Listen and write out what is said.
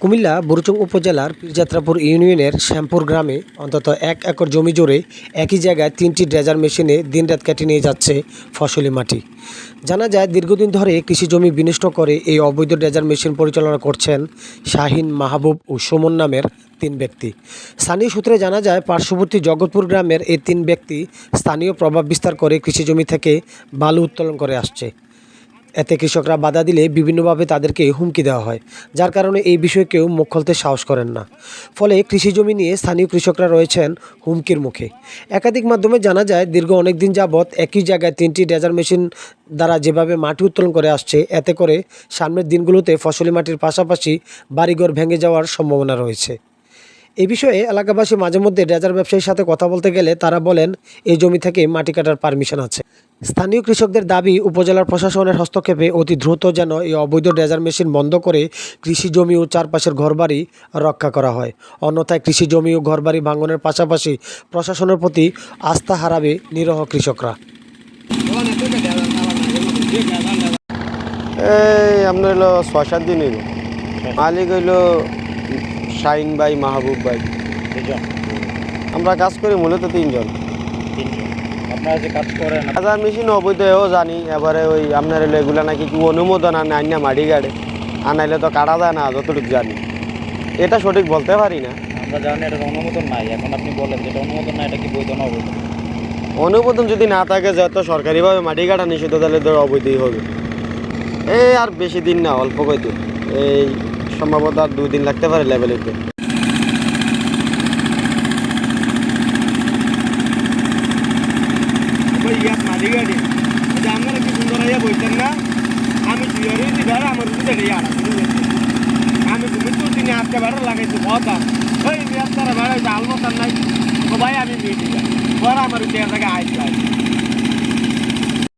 কুমিল্লা বুরুচং উপজেলার পীরযাত্রাপুর ইউনিয়নের শ্যামপুর গ্রামে অন্তত এক একর জমি জুড়ে একই জায়গায় তিনটি ড্রেজার মেশিনে দিনরাত কেটে নিয়ে যাচ্ছে ফসলি মাটি। জানা যায়, দীর্ঘদিন ধরে কৃষি জমি বিনষ্ট করে এই অবৈধ ড্রেজার মেশিন পরিচালনা করছেন শাহিন মাহবুব ও সুমন নামের তিন ব্যক্তি। স্থানীয় সূত্রে জানা যায়, পার্শ্ববর্তী জগৎপুর গ্রামের এই তিন ব্যক্তি স্থানীয় প্রভাব বিস্তার করে কৃষি জমি থেকে বালু উত্তোলন করে আসছে। এতে কৃষকরা বাধা দিলে বিভিন্নভাবে তাদেরকে হুমকি দেওয়া হয়, যার কারণে এই বিষয়ে কেউ মুখ খুলতে সাহস করেন না। ফলে কৃষি জমি নিয়ে স্থানীয় কৃষকরা রয়েছেন হুমকির মুখে। একাধিক মাধ্যমে জানা যায়, দীর্ঘ অনেক দিন যাবৎ একই জায়গায় তিনটি ডেজার মেশিন দ্বারা যেভাবে মাটি উত্তোলন করে আসছে, এতে করে সামনের দিনগুলোতে ফসলি মাটির পাশাপাশি বাড়িঘর ভেঙে যাওয়ার সম্ভাবনা রয়েছে। এ বিষয়ে এলাকাবাসী মাঝে মধ্যে ডেজার ব্যবসায়ীর সাথে কথা বলতে গেলে তারা বলেন এই জমি থেকে মাটি কাটার পারমিশন আছে। স্থানীয় কৃষকদের দাবি উপজেলার প্রশাসনের হস্তক্ষেপে অতি দ্রুত যেন এই অবৈধ ডেজার মেশিন বন্ধ করে কৃষি জমি ও চারপাশের ঘরবাড়ি রক্ষা করা হয়। অন্যথায় কৃষি জমি ও ঘরবাড়ি ভাঙনের পাশাপাশি প্রশাসনের প্রতি আস্থা হারাবে নিরহ কৃষকরা। এই আপনার হলো ছয় সাত দিন হইল। মালিক হইল শাইন ভাই মাহবুব ভাই। আমরা কাজ করি মূলত তিনজন। তিনজন। আপনারা যে কাজ করেন হাজার মেশিন অবৈধ এও জানি এবারে ওই আপনার এগুলা নাকি কি অনুমোদন আনে আইনা মাটি গাড়ে। আনাইলে তো কাটা যায় না যতটুকু জানি। এটা সঠিক বলতে পারি না। আমরা জানি এটা অনুমোদন নাই এখন আপনি বলেন যেটা অনুমোদন নাই এটা কি বৈধ না অবৈধ? অনুমোদন যদি না থাকে যত সরকারিভাবে মাটি কাটা নিষিদ্ধ তাহলে তো অবৈধই হবে। এই আর বেশি দিন না অল্প কয়দিন। এই সম্ভবত আর দুই দিন লাগতে পারে লেভেলিতে ইয়াত মাঝি গাড়ি ওই আপনারা কি সুন্দর হইয়া বইতেন না? আমি জিয়ারি দিবার আমার রুটি দেখে ইয়ার আমি তুমি তো তিনি আজকে বেড়া লাগাইছি কথা ওই তারা বেড়া হইছে আলমতার নাই। ভাই আমি দিবা পরে আমার উঠে জায়গায় আইসলাই